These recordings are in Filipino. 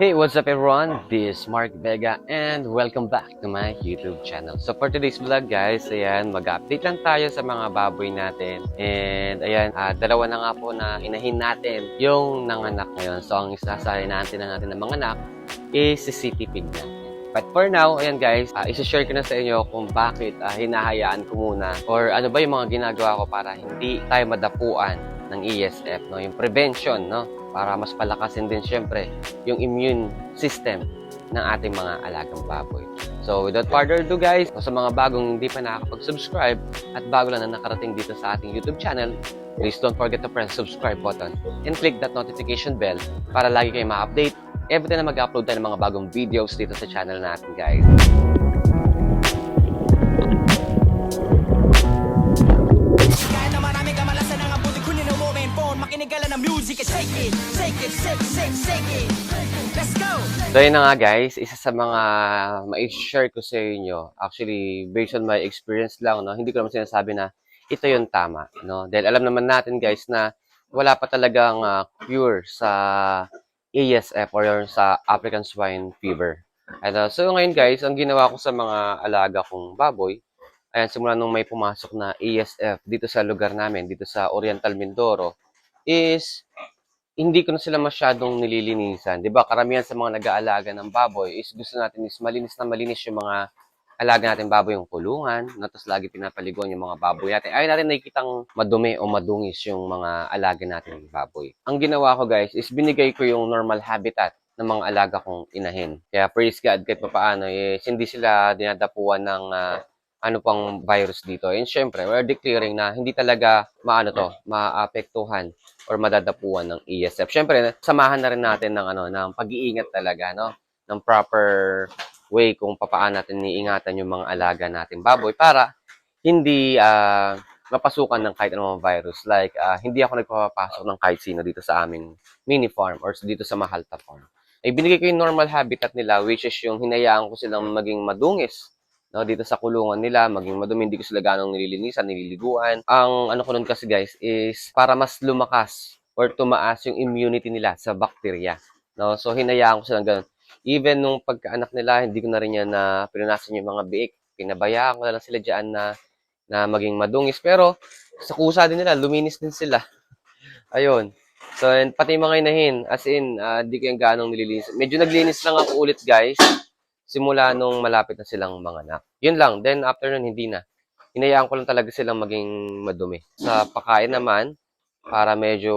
Hey, what's up everyone? This is Mark Vega and welcome back to my YouTube channel. So for today's vlog guys, ayan, mag-update lang tayo sa mga baboy natin. And ayan, ah, dalawa na nga po na inahin natin yung nanganak ngayon. So ang isasahin natin na natin ng mga anak is si City Pig natin. But for now, ayan guys, uh, isi-share ko na sa inyo kung bakit ah, hinahayaan ko muna or ano ba yung mga ginagawa ko para hindi tayo madapuan ng ESF, no? yung prevention, no? Para mas palakasin din syempre yung immune system ng ating mga alagang baboy. So without further ado guys, sa mga bagong hindi pa nakakapag-subscribe at bago lang na nakarating dito sa ating YouTube channel, please don't forget to press subscribe button and click that notification bell para lagi kayo ma-update every time na mag-upload tayo ng mga bagong videos dito sa channel natin guys. Music and shake it Shake it, shake, shake, shake it Let's go! So yun na nga guys, isa sa mga ma-share ko sa inyo, actually based on my experience lang, no, hindi ko naman sinasabi na ito yung tama. No? Dahil alam naman natin guys na wala pa talagang ah, cure sa ASF or sa African Swine Fever. And, ah, so ngayon guys, ang ginawa ko sa mga alaga kong baboy, ayan, simula nung may pumasok na ASF dito sa lugar namin, dito sa Oriental Mindoro, is hindi ko na sila masyadong nililinisan. 'Di ba? Karamihan sa mga nag-aalaga ng baboy is gusto natin is malinis na malinis yung mga alaga natin baboy yung kulungan, no? tapos lagi pinapaliguan yung mga baboy natin. Ayaw natin nakikitang madumi o madungis yung mga alaga natin baboy. Ang ginawa ko guys is binigay ko yung normal habitat ng mga alaga kong inahin. Kaya praise God kahit papaano is hindi sila dinadapuan ng ah, ano pang virus dito. And syempre, we're declaring na hindi talaga maano to, maapektuhan or madadapuan ng ESF. Syempre, samahan na rin natin ng ano ng pag-iingat talaga, no? ng proper way kung papaano natin niingatan yung mga alaga natin baboy para hindi ah, mapasukan ng kahit anong virus. Like, ah, hindi ako nagpapasok ng kahit sino dito sa aming mini farm or dito sa Mahalta farm. Ay binigay ko yung normal habitat nila which is yung hinayaan ko silang maging madungis no, dito sa kulungan nila, maging madumi, hindi ko sila ganong nililinisan, nililiguan. Ang ano ko nun kasi guys is para mas lumakas or tumaas yung immunity nila sa bacteria. No? So hinayaan ko silang ganun. Even nung pagkaanak nila, hindi ko na rin yan na pinunasan yung mga biik. Pinabayaan ko na lang sila dyan na, na maging madungis. Pero sa kusa din nila, luminis din sila. Ayun. So, and pati mga inahin, as in, ah, di ko yung ganong nililinis. Medyo naglinis lang ako ulit, guys simula nung malapit na silang mga anak. Yun lang. Then after nun, hindi na. Hinayaan ko lang talaga silang maging madumi. Sa pakain naman, para medyo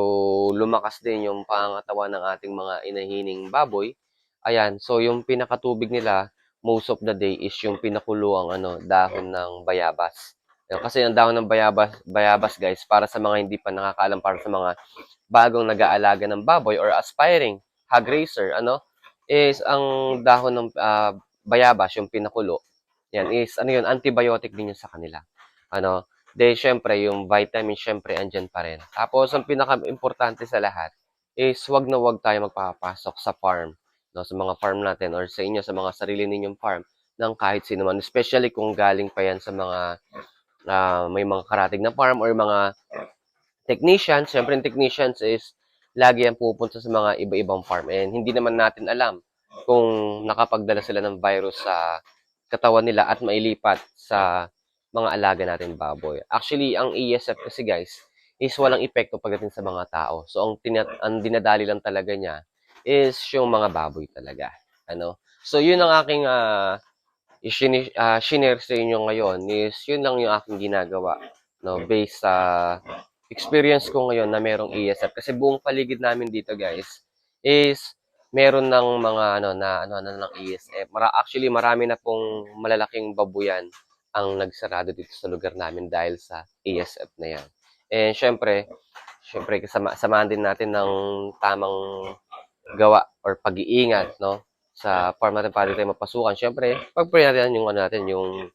lumakas din yung pangatawan ng ating mga inahining baboy. Ayan, so yung pinakatubig nila, most of the day is yung pinakuluang ano, dahon ng bayabas. Kasi yung dahon ng bayabas, bayabas guys, para sa mga hindi pa nakakaalam, para sa mga bagong nag-aalaga ng baboy or aspiring hog raiser, ano, is ang dahon ng ah, bayabas, yung pinakulo, yan is, ano yun, antibiotic din yun sa kanila. Ano, de, syempre, yung vitamin, syempre, andyan pa rin. Tapos, ang pinaka-importante sa lahat is, wag na wag tayo magpapasok sa farm, no, sa mga farm natin or sa inyo, sa mga sarili ninyong farm, ng kahit sino man. Especially kung galing pa yan sa mga, ah, may mga karatig na farm or mga technicians. Syempre, technicians is, lagi yan pupunta sa mga iba-ibang farm. And hindi naman natin alam kung nakapagdala sila ng virus sa katawan nila at mailipat sa mga alaga natin baboy. Actually, ang ESF kasi guys, is walang epekto pagdating sa mga tao. So, ang, tina- ang dinadali lang talaga niya is yung mga baboy talaga. Ano? So, yun ang aking uh, ishini- ah, shinare sa inyo ngayon is yun lang yung aking ginagawa. No? Based sa experience ko ngayon na merong ESF. Kasi buong paligid namin dito guys is meron ng mga ano na ano na ng ESF. Mara, actually marami na pong malalaking babuyan ang nagsarado dito sa lugar namin dahil sa ESF na yan. And syempre, syempre kasama samahan din natin ng tamang gawa or pag-iingat no sa farm natin para tayo mapasukan. Syempre, pag-pray natin yung ano natin yung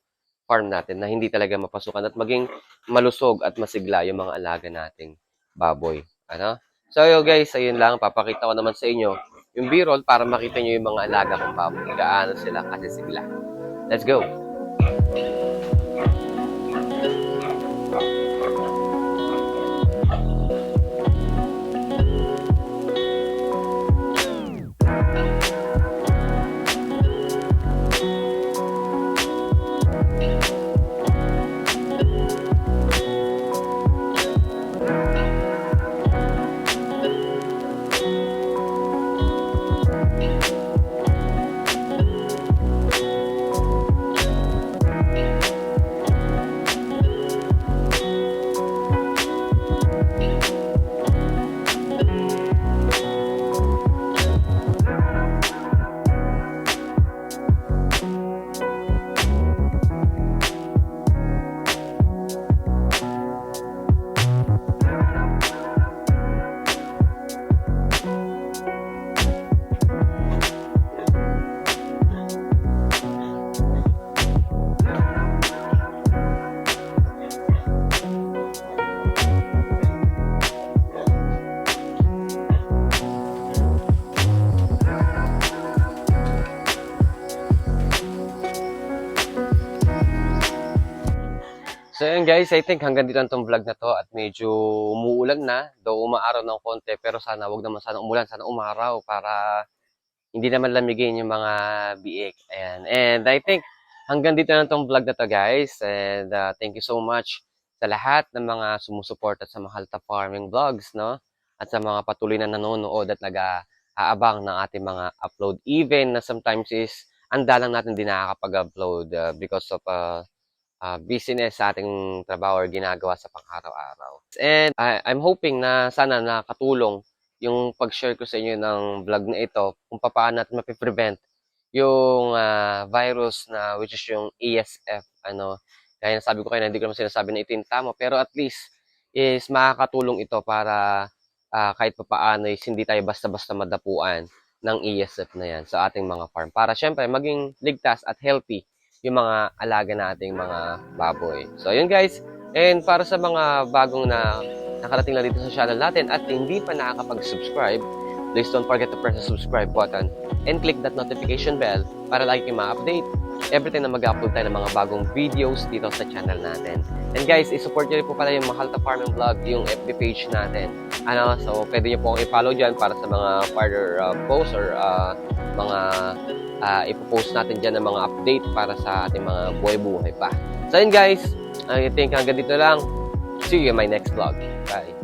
farm natin na hindi talaga mapasukan at maging malusog at masigla yung mga alaga nating baboy. Ano? So yo guys, ayun lang papakita ko naman sa inyo yung B-roll para makita nyo yung mga alaga kong baboy. Gaano sila kasi sigla. Let's go! So yun guys, I think hanggang dito ang tong vlog na to at medyo umuulan na, though umaaraw ng konti, pero sana wag naman sana umulan, sana umaraw para hindi naman lamigin yung mga biik. Ayan. And I think hanggang dito na tong vlog na to guys. And uh, thank you so much sa lahat ng mga sumusuporta sa Mahalta Farming Vlogs, no? At sa mga patuloy na nanonood at nag-aabang ng ating mga upload. Even na sometimes is andalang natin din nakakapag-upload uh, because of uh, uh, business sa ating trabaho or ginagawa sa pang-araw-araw. And I, I'm hoping na sana nakatulong yung pag-share ko sa inyo ng vlog na ito kung paano natin mapiprevent yung ah, virus na which is yung ESF ano kaya sabi ko kayo hindi ko naman sinasabi na ito yung tama pero at least is makakatulong ito para ah, kahit papaano is hindi tayo basta-basta madapuan ng ESF na yan sa ating mga farm para syempre maging ligtas at healthy yung mga alaga nating mga baboy. So yun guys, and para sa mga bagong na nakarating na dito sa channel natin at hindi pa nakakapag-subscribe, please don't forget to press the subscribe button and click that notification bell para lagi kayong ma-update every time na mag-upload tayo ng mga bagong videos dito sa channel natin. And guys, isupport nyo rin po pala yung Mahalta Farming Vlog, yung FB page natin. Ano, so pwede nyo po akong i-follow dyan para sa mga further uh, posts or uh, mga uh, ipopost natin dyan ng mga update para sa ating mga buhay-buhay pa. So yun guys, I think hanggang dito lang. See you in my next vlog. Bye.